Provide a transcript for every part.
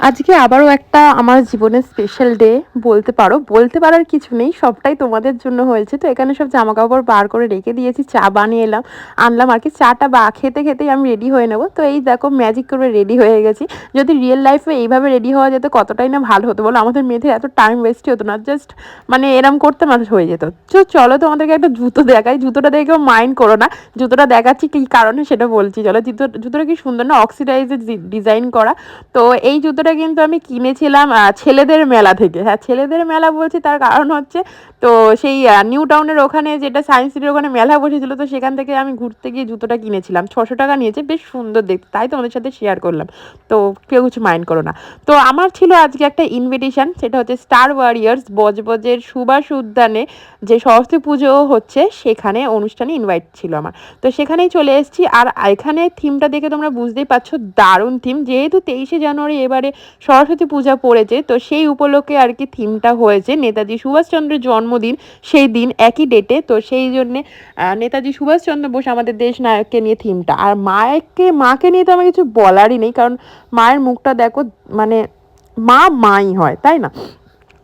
আজকে আবারও একটা আমার জীবনের স্পেশাল ডে বলতে পারো। বলতে পারার কিছু নেই, সবটাই তোমাদের জন্য হয়েছে। তো এখানে সব জামা কাপড় বার করে রেখে দিয়েছি, চা বানিয়ে এলাম। আনলাম আর কি, চাটা বা খেতে খেতেই আমি রেডি হয়ে নেব। তো এই দেখো ম্যাজিক করে রেডি হয়ে গেছি। যদি রিয়েল লাইফে এইভাবে রেডি হওয়া যেত, কতটাই না ভালো হতো বলো? আমাদের মেয়েদের এত টাইম ওয়েস্টই হতো না জাস্ট মানে এরম করতে মানুষ হয়ে যেত। তো চলো তোমাদেরকে একটা জুতো দেখাই। জুতোটা দেখে মাইন্ড করো না। জুতোটা দেখাচ্ছি কী কারণে সেটা বলছি। চলো, জুতো জুতোটা কি সুন্দর না অক্সিডাইজের ডিজাইন করা। তো এই জুতোটা কিন্তু আমি কিনেছিলাম ছেলেদের মেলা থেকে। হ্যাঁ ছেলেদের মেলা বলছি, তার কারণ হচ্ছে, তো সেই নিউ টাউনের ওখানে যেটা সায়েন্স সিটির ওখানে মেলা বসেছিল, তো সেখান থেকে আমি ঘুরতে গিয়ে জুতোটা কিনেছিলাম। ছশো টাকা নিয়েছে, বেশ সুন্দর দেখতে। তাই তোমাদের সাথে শেয়ার করলাম। তো কেউ কিছু মাইন্ড করো না। তো আমার ছিল আজকে একটা ইনভিটেশন সেটা হচ্ছে স্টার ওয়ারিয়ার্স বজবজের সুভাষ উদ্যানে যে সরস্বতী পুজো হচ্ছে, সেখানে অনুষ্ঠানে ইনভাইট ছিল আমার। তো সেখানেই চলে এসেছি, আর এখানে থিমটা দেখে তোমরা বুঝতেই পারছ, দারুণ থিম যেহেতু তেইশে জানুয়ারি, এবারে সরস্বতী পূজা পড়েছে। তো সেই উপলক্ষে আর কি থিমটা হয়েছে। নেতাজি সুভাষচন্দ্রের জন্মদিন সেই দিন একই ডেটে তো সেই জন্যে নেতাজি সুভাষচন্দ্র বোস আমাদের দেশ নায়ককে নিয়ে থিমটা আর মায়েরকে মাকে নিয়ে তো আমার কিছু বলারই নেই। কারণ মায়ের মুখটা দেখো মানে মা মাই হয়, তাই না?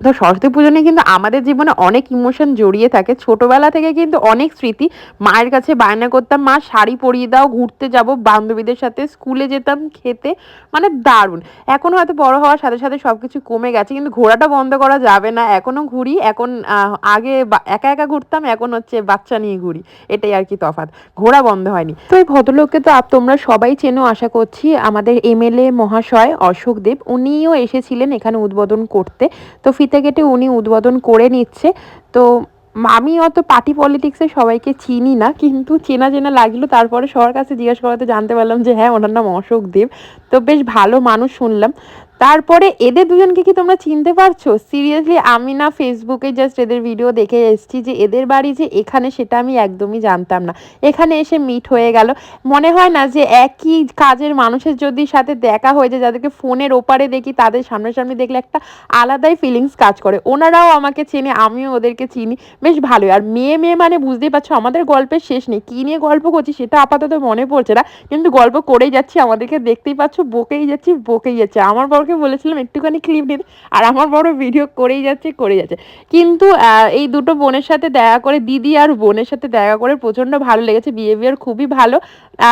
তো সরস্বতী পুজো নিয়ে কিন্তু আমাদের জীবনে অনেক ইমোশন জড়িয়ে থাকে। ছোটবেলা থেকে কিন্তু অনেক স্মৃতি। মায়ের কাছে বায়না করতাম, মা, শাড়ি পরিয়ে দাও, ঘুরতে যাব, বান্ধবীদের সাথে স্কুলে যেতাম, খেতে। মানে দারুণ। এখন হয়তো বড় হওয়ার সাথে সাথে সব কিছু কমে গেছে, কিন্তু ঘোরাটা বন্ধ করা যাবে না। এখনও ঘুরি, এখন আগে একা একা ঘুরতাম, এখন হচ্ছে বাচ্চা নিয়ে ঘুরি। এটাই আর কি তফাৎ। ঘোরা বন্ধ হয়নি। তো এই ভদ্রলোককে তো তোমরা সবাই চেনো, আশা করছি। আমাদের এমএলএ মহাশয় অশোক দেব, উনিও এসেছিলেন এখানে উদ্বোধন করতে। তো ফিতে কেটে কেটে উনি উদ্বোধন করে নিচ্ছে। তো আমি অত পার্টি পলিটিক্সে সবাইকে চিনি না, কিন্তু চেনা চেনা লাগল। তারপরে সবার কাছে জিজ্ঞাসা করাতে জানতে পারলাম যে হ্যাঁ ওনার নাম অশোক দেব। তো বেশ ভালো মানুষ শুনলাম। তারপরে এদের দুজনকে কি তোমরা চিনতে পারছ? সিরিয়াসলি আমি না ফেসবুকে জাস্ট এদের ভিডিও দেখে এসেছি যে এদের বাড়ি যে এখানে সেটা আমি একদমই জানতাম না। এখানে এসে মিট হয়ে গেল। মনে হয় না যে একই কাজের মানুষের যদি সাথে দেখা হয়ে যায়, যাদেরকে ফোনের ওপারে দেখি, তাদের সামনাসামনি দেখলে একটা আলাদাই ফিলিংস কাজ করে। ওনারাও আমাকে চেনে, আমিও ওদেরকে চিনি। বেশ ভালোই। আর মেয়ে মেয়ে মানে বুঝতেই পারছ, আমাদের গল্পের শেষ নেই। কী নিয়ে গল্প করছি সেটা আপাতত মনে পড়ছে না। কিন্তু গল্প করেই যাচ্ছি, আমাদেরকে দেখতেই পাচ্ছ, বকেই যাচ্ছি, বকেই যাচ্ছে। আমার বরকে বলেছিলাম, একটুখানি ক্লিপ নিতে আর আমার বড় ভিডিও করেই যাচ্ছে করে যাচ্ছে। কিন্তু এই দুটো বোনের সাথে দেখা করে, দিদি আর বোনের সাথে দেখা করে প্রচণ্ড ভালো লেগেছে বিহেভিয়ার খুবই ভালো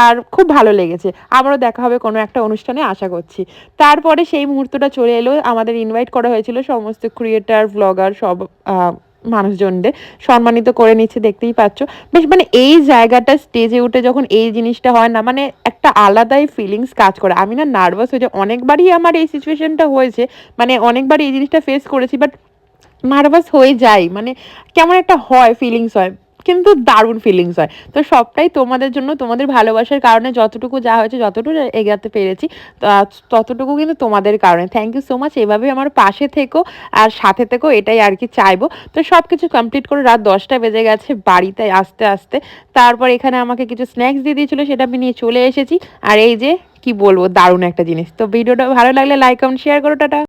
আর খুব ভালো লেগেছে। আবারও দেখা হবে কোনো একটা অনুষ্ঠানে, আশা করছি। তারপরে সেই মুহূর্তটা চলে এলো, আমাদের ইনভাইট করা হয়েছিল সমস্ত ক্রিয়েটার ব্লগার সব মানুষজনদের সম্মানিত করে নিচ্ছে, দেখতেই পাচ্ছ। বেশ মানে এই জায়গাটা স্টেজে উঠে যখন এই জিনিসটা হয় না মানে একটা আলাদাই ফিলিংস কাজ করে। আমি না নার্ভাস হয়ে যাই অনেকবারই আমার এই সিচুয়েশনটা হয়েছে মানে অনেকবার এই জিনিসটা ফেস করেছি বাট নার্ভাস হয়ে যাই। মানে কেমন একটা হয় ফিলিংস হয়। কিন্তু দারুণ ফিলিংস হয়। তো সবটাই তোমাদের জন্য, তোমাদের ভালোবাসার কারণে যতটুকু যা হয়েছে, যতটুকু এগাতে পেরেছি ততটুকু কিন্তু তোমাদের কারণে। থ্যাংক ইউ সো মাচ এভাবে আমার পাশে থেকো আর সাথে থেকো, এটাই আর কি চাইব। তো সব কিছু কমপ্লিট করে রাত দশটা বেজে গেছে বাড়িতে আসতে আসতে। তারপর এখানে আমাকে কিছু স্ন্যাক্স দিয়ে দিয়েছিলো, সেটা আমি নিয়ে চলে এসেছি। আর এই যে, কি বলব, দারুণ একটা জিনিস। তো ভিডিওটা ভালো লাগলে লাইক কমেন্ট শেয়ার করো, টাটা।